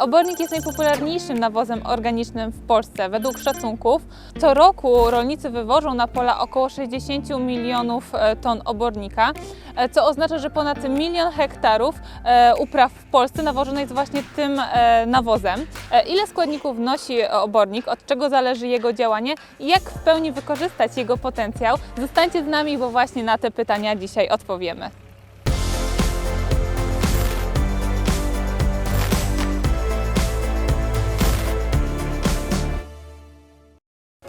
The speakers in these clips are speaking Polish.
Obornik jest najpopularniejszym nawozem organicznym w Polsce. Według szacunków co roku rolnicy wywożą na pola około 60 milionów e, ton obornika, e, co oznacza, że ponad milion hektarów e, upraw w Polsce nawożone jest właśnie tym nawozem. Ile składników wnosi obornik, od czego zależy jego działanie i jak w pełni wykorzystać jego potencjał? Zostańcie z nami, bo właśnie na te pytania dzisiaj odpowiemy.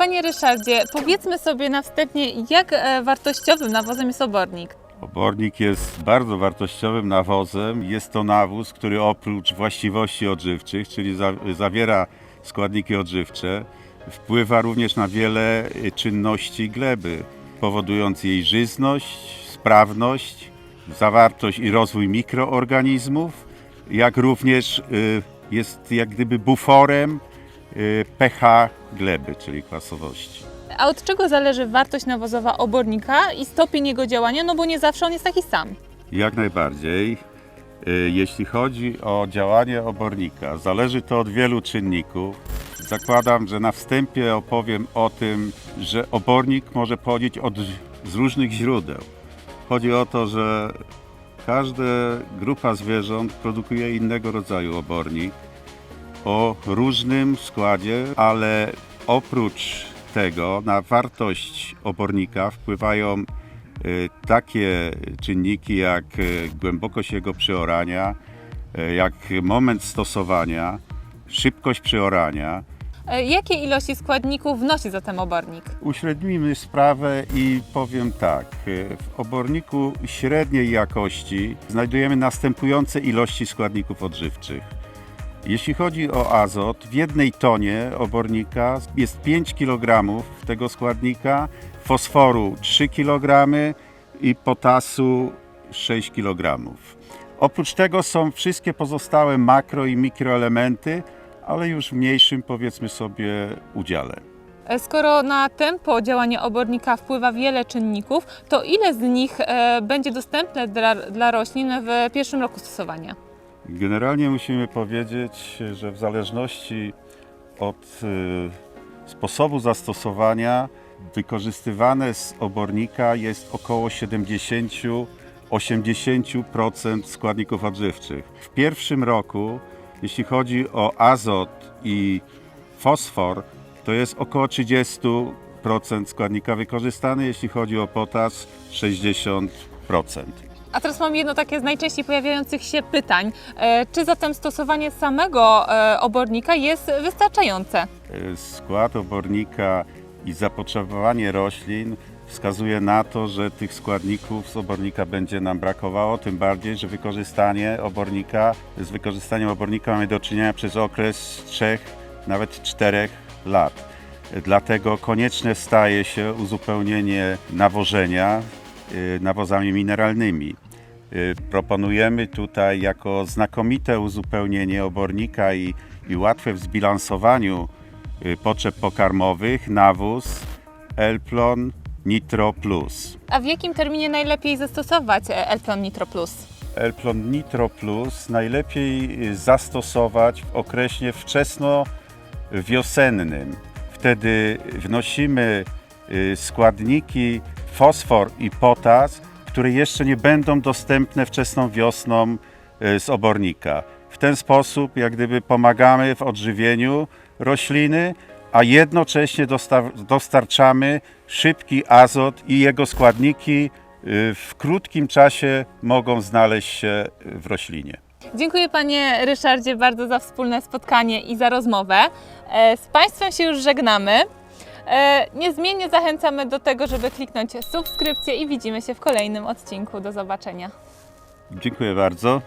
Panie Ryszardzie, powiedzmy sobie na wstępie, jak e, wartościowym nawozem jest obornik. Obornik jest bardzo wartościowym nawozem. Jest to nawóz, który oprócz właściwości odżywczych, czyli za, zawiera składniki odżywcze, wpływa również na wiele y, czynności gleby, powodując jej żyzność, sprawność, zawartość i rozwój mikroorganizmów, jak również y, jest jak gdyby buforem pH gleby, czyli kwasowości. A od czego zależy wartość nawozowa obornika i stopień jego działania? No bo nie zawsze on jest taki sam. Jak najbardziej. Y, Jeśli chodzi o działanie obornika, zależy to od wielu czynników. Zakładam, że na wstępie opowiem o tym, że obornik może pochodzić od, z różnych źródeł. Chodzi o to, że każda grupa zwierząt produkuje innego rodzaju obornik o różnym składzie, ale oprócz tego na wartość obornika wpływają y, takie czynniki jak y, głębokość jego przeorania, y, jak moment stosowania, szybkość przeorania. E, Jakie ilości składników wnosi zatem obornik? Uśrednimy sprawę i powiem tak. W oborniku średniej jakości znajdujemy następujące ilości składników odżywczych. Jeśli chodzi o azot, w jednej tonie obornika jest 5 kg tego składnika, fosforu 3 kg i potasu 6 kg. Oprócz tego są wszystkie pozostałe makro i mikroelementy, ale już w mniejszym powiedzmy sobie udziale. E, Skoro na tempo działania obornika wpływa wiele czynników, to ile z nich e, będzie dostępne dla, dla roślin w pierwszym roku stosowania? Generalnie musimy powiedzieć, że w zależności od y, sposobu zastosowania wykorzystywane z obornika jest około 70-80% składników odżywczych. W pierwszym roku, jeśli chodzi o azot i fosfor, to jest około 30% składnika wykorzystany, jeśli chodzi o potas 60%. A teraz mam jedno takie z najczęściej pojawiających się pytań. E, Czy zatem stosowanie samego e, obornika jest wystarczające? skład obornika i zapotrzebowanie roślin wskazuje na to, że tych składników z obornika będzie nam brakowało, tym bardziej, że wykorzystanie obornika, z wykorzystaniem obornika mamy do czynienia przez okres 3, nawet 4 lat. Dlatego konieczne staje się uzupełnienie nawożenia nawozami mineralnymi. Y, Proponujemy tutaj jako znakomite uzupełnienie obornika i, i łatwe w zbilansowaniu y, potrzeb pokarmowych nawóz Elplon Nitro Plus. A w jakim terminie najlepiej zastosować e, Elplan Nitro Plus? Elplon Nitro Plus najlepiej y, zastosować w okresie wczesno-wiosennym. Wtedy wnosimy y, składniki fosfor i potas, które jeszcze nie będą dostępne wczesną wiosną y, z obornika. W ten sposób jak gdyby pomagamy w odżywieniu rośliny, a jednocześnie dosta- dostarczamy szybki azot i jego składniki y, w krótkim czasie mogą znaleźć się w roślinie. Dziękuję Panie Ryszardzie bardzo za wspólne spotkanie i za rozmowę. E, Z Państwem się już żegnamy. E, Niezmiennie zachęcamy do tego, żeby kliknąć subskrypcję i widzimy się w kolejnym odcinku. Do zobaczenia. Dziękuję bardzo.